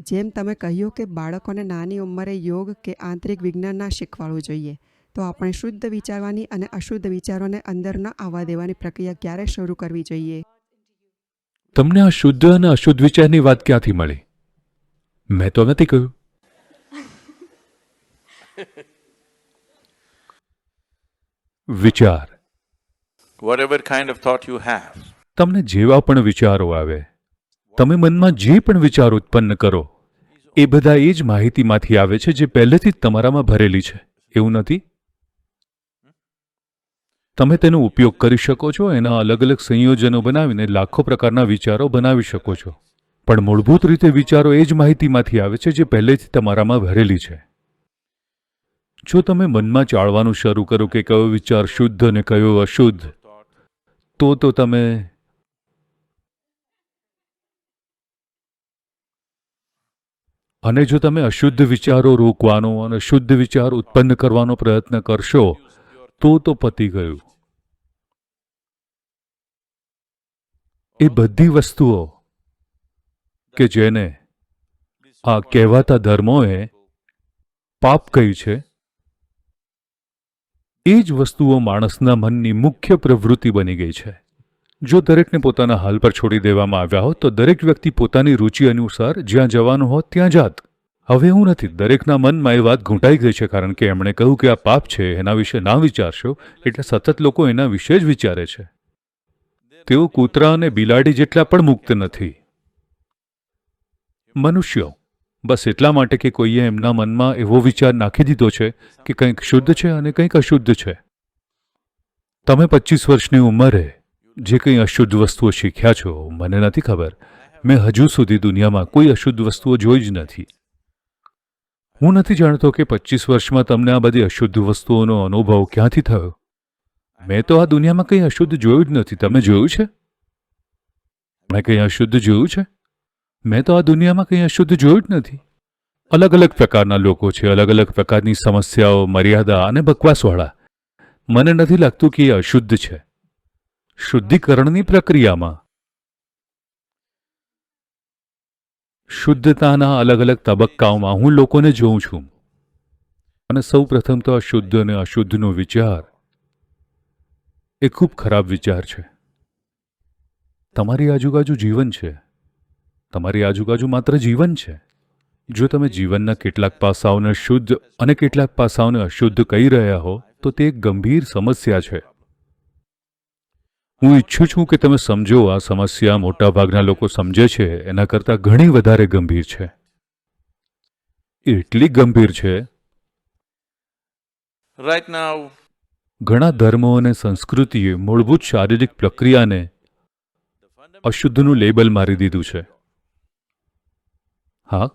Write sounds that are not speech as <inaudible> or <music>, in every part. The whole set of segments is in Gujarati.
જેમ તમે કહ્યું કે બાળકોને નાની ઉંમરે યોગ કે આંતરિક વિજ્ઞાન ના શીખવાડવું જોઈએ તો આપણે શુદ્ધ વિચારવાની અને અશુદ્ધ વિચારોને અંદર ન આવવા દેવાની પ્રક્રિયા ક્યારે શરૂ કરવી જોઈએ? તમને આ શુદ્ધ અને અશુદ્ધ વિચારની વાત ક્યાંથી મળી? મેં તો નથી કહ્યું. <laughs> વિચાર. Whatever kind of thought you have તમને જેવા પણ વિચારો આવે તમે મનમાં જે પણ વિચાર ઉત્પન્ન કરો, એ બધા એ જ માહિતીમાંથી આવે છે જે પહેલેથી જ તમારામાં ભરેલી છે. એવું નથી? તમે તેનો ઉપયોગ કરી શકો છો, એના અલગ અલગ સંયોજનો બનાવીને લાખો પ્રકારના વિચારો બનાવી શકો છો. પણ મૂળભૂત રીતે વિચારો એ જ માહિતીમાંથી આવે છે જે પહેલેથી તમારામાં ભરેલી છે. જો તમે મનમાં ચાળવાનું શરૂ કરો કે કયો વિચાર શુદ્ધ અને કયો અશુદ્ધ, તો તો તમે અને જો તમે અશુદ્ધ વિચારો રોકવાનો અને શુદ્ધ વિચાર ઉત્પન્ન કરવાનો પ્રયત્ન કરશો, તો તો પતી ગયું. એ બધી વસ્તુઓ કે જેને આ કહેવાતા ધર્મોએ પાપ કહી છે, એ જ વસ્તુઓ માણસના મનની મુખ્ય પ્રવૃત્તિ બની ગઈ છે. જો દરેકને પોતાના હાલ પર છોડી દેવામાં આવ્યા હોત, તો દરેક વ્યક્તિ પોતાની રુચિ અનુસાર જ્યાં જવાનું હોત, ત્યાં જાત હવે એવું નથી. દરેકના મનમાં એ વાત ઘૂંટાઈ ગઈ છે, કારણ કે એમણે કહ્યું કે આ પાપ છે, એના વિશે ના વિચારશો, એટલે સતત લોકો એના વિશે જ વિચારે છે. તેઓ કૂતરા અને બિલાડી જેટલા પણ મુક્ત નથી. મનુષ્યો, બસ એટલા માટે કે કોઈએ એમના મનમાં એવો વિચાર નાખી દીધો છે કે કંઈક શુદ્ધ છે અને કંઈક અશુદ્ધ છે. તમે પચીસ વર્ષની ઉંમરે જે કંઈ અશુદ્ધ વસ્તુઓ શીખ્યા છો, મને નથી ખબર. મેં હજુ સુધી દુનિયામાં કોઈ અશુદ્ધ વસ્તુઓ જોઈ જ નથી. હું નથી જાણતો કે પચીસ વર્ષમાં તમને આ બધી અશુદ્ધ વસ્તુઓનો અનુભવ ક્યાંથી થયો? મેં તો આ દુનિયામાં કંઈ અશુદ્ધ જોયું જ નથી. તમે જોયું છે? મેં કંઈ અશુદ્ધ જોયું છે? મેં તો આ દુનિયામાં કંઈ અશુદ્ધ જોયું જ નથી. અલગ અલગ પ્રકારના લોકો છે, અલગ અલગ પ્રકારની સમસ્યાઓ, મર્યાદા અને બકવાસવાળા. મને નથી લાગતું કે એ અશુદ્ધ છે. શુદ્ધિકરણની પ્રક્રિયામાં. શુદ્ધતાના અલગ અલગ તબક્કાઓમાં હું લોકોને જોઉં છું. અને સૌ પ્રથમ તો અશુદ્ધ અને અશુદ્ધનો વિચાર. એ ખૂબ ખરાબ વિચાર છે. તમારી આજુબાજુ જીવન છે. તમારી આજુબાજુ માત્ર જીવન છે. જો તમે જીવનના કેટલાક પાસાઓને શુદ્ધ અને કેટલાક પાસાઓને અશુદ્ધ કહી રહ્યા હો, તો તે એક ગંભીર સમસ્યા છે. હું ઈચ્છું છું કે તમે સમજો આ સમસ્યા મોટાભાગના લોકો સમજે છે એના કરતાં ઘણી વધારે ગંભીર છે. એટલી ગંભીર છે? રાઈટ નાવ ઘણા ધર્મો અને સંસ્કૃતિએ મૂળભૂત શારીરિક પ્રક્રિયાને અશુદ્ધનું લેબલ મારી દીધું છે. હા?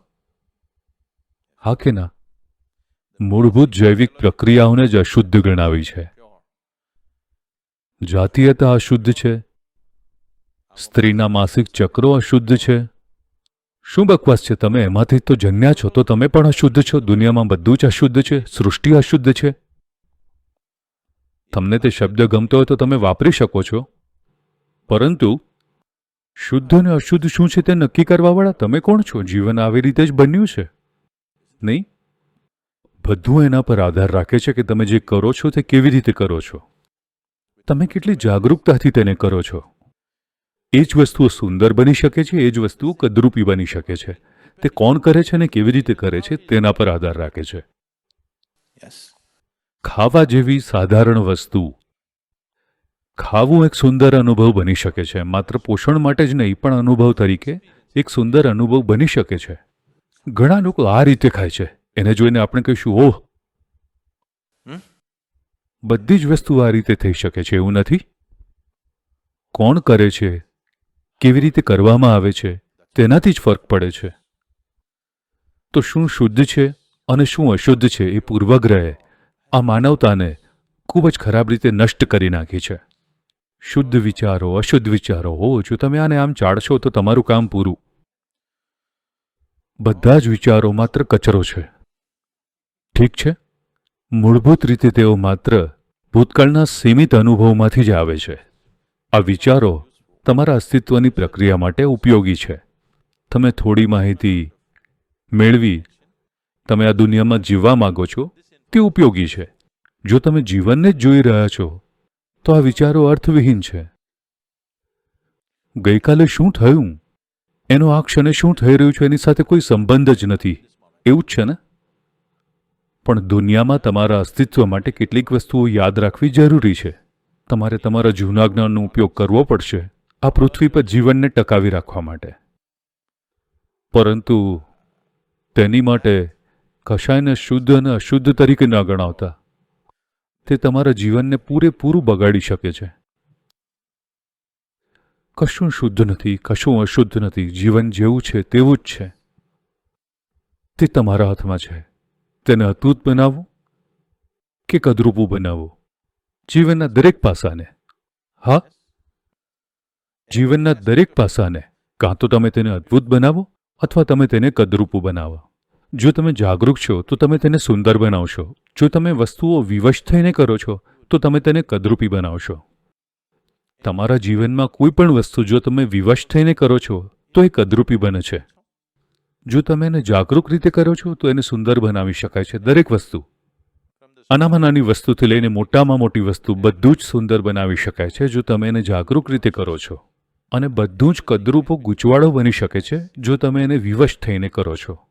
હા કે ના? મૂળભૂત જૈવિક પ્રક્રિયાઓને જ અશુદ્ધ ગણાવી છે. જાતીયતા અશુદ્ધ છે? સ્ત્રીના માસિક ચક્રો અશુદ્ધ છે? શું બકવાસ છે તમે? એમાંથી તો જન્યા છો તો તમે પણ અશુદ્ધ છો. દુનિયામાં બધું જ અશુદ્ધ છે. સૃષ્ટિ અશુદ્ધ છે. તમને તે શબ્દ ગમતો હોય તો તમે વાપરી શકો છો. પરંતુ શુદ્ધ અને અશુદ્ધ શું છે તે નક્કી કરવાવાળા? તમે કોણ છો? જીવન આવી રીતે જ બન્યું છે. નહીં? બધું એના પર આધાર રાખે છે કે તમે જે કરો છો તે કેવી રીતે કરો છો. તમે કેટલી જાગરૂકતાથી તેને કરો છો? એ જ વસ્તુઓ સુંદર બની શકે છે એ જ વસ્તુઓ કદરૂપી બની શકે છે. તે કોણ કરે છે અને કેવી રીતે કરે છે તેના પર આધાર રાખે છે. ખાવા જેવી સાધારણ વસ્તુ. ખાવું એક સુંદર અનુભવ બની શકે છે માત્ર પોષણ માટે જ નહીં પણ અનુભવ તરીકે એક સુંદર અનુભવ બની શકે છે. ઘણા લોકો આ રીતે ખાય છે. એને જોઈને આપણે કહીશું ઓહ? બધી જ વસ્તુ આ રીતે થઈ શકે છે એવું નથી? કોણ કરે છે? કેવી રીતે કરવામાં આવે છે? તેનાથી જ ફરક પડે છે. તો શું શુદ્ધ છે અને શું અશુદ્ધ છે એ પૂર્વગ્રહે આ માનવતાને ખૂબ જ ખરાબ રીતે નષ્ટ કરી નાખી છે. શુદ્ધ વિચારો, અશુદ્ધ વિચારો, હો, જો તમે આને આમ ચાળશો તો તમારું કામ પૂરું. બધા જ વિચારો માત્ર કચરો છે. ઠીક છે? મૂળભૂત રીતે તેઓ માત્ર ભૂતકાળના સીમિત અનુભવમાંથી જ આવે છે. આ વિચારો તમારા અસ્તિત્વની પ્રક્રિયા માટે ઉપયોગી છે. તમે થોડી માહિતી મેળવી તમે આ દુનિયામાં જીવવા માંગો છો, તે ઉપયોગી છે. જો તમે જીવનને જ જોઈ રહ્યા છો, તો આ વિચારો અર્થવિહીન છે. ગઈકાલે શું થયું? એનો આ ક્ષણે શું થઈ રહ્યું છે એની સાથે કોઈ સંબંધ જ નથી. એવું જ છે ને? પણ દુનિયામાં તમારા અસ્તિત્વ માટે કેટલીક વસ્તુઓ યાદ રાખવી જરૂરી છે. તમારે તમારા જૂના જ્ઞાનનો ઉપયોગ કરવો પડશે, આ પૃથ્વી પર જીવનને ટકાવી રાખવા માટે. પરંતુ તેની માટે કશાયને શુદ્ધ અને અશુદ્ધ તરીકે ન ગણાવતા. તે તમારા જીવનને પૂરેપૂરું બગાડી શકે છે. કશું શુદ્ધ નથી, કશું અશુદ્ધ નથી, જીવન જેવું છે તેવું જ છે. તે તમારા હાથમાં છે. તેને અતૂત બનાવો કે કદરૂપું બનાવો? જીવનના દરેક પાસાને. હા? જીવનના દરેક પાસાને. કાં તો તમે તેને અદ્ભુત બનાવો અથવા તમે તેને કદરૂપું બનાવો. જો તમે જાગૃત છો, તો તમે તેને સુંદર બનાવશો. જો તમે વસ્તુઓ વિવશ થઈને કરો છો, તો તમે તેને કદરૂપી બનાવશો. તમારા જીવનમાં કોઈ પણ વસ્તુ જો તમે વિવશ થઈને કરો છો, તો એ કદરૂપી બને છે. જો તમે એને જાગૃત રીતે કરો છો, તો એને સુંદર બનાવી શકાય છે દરેક વસ્તુ. નાનામાં નાની વસ્તુથી લઈને મોટામાં મોટી વસ્તુ બધું જ સુંદર બનાવી શકાય છે, જો તમે એને જાગૃત રીતે કરો છો. અને બધું જ કદરૂપો ગૂંચવાડો બની શકે છે, જો તમે એને વિવશ થઈને કરો છો.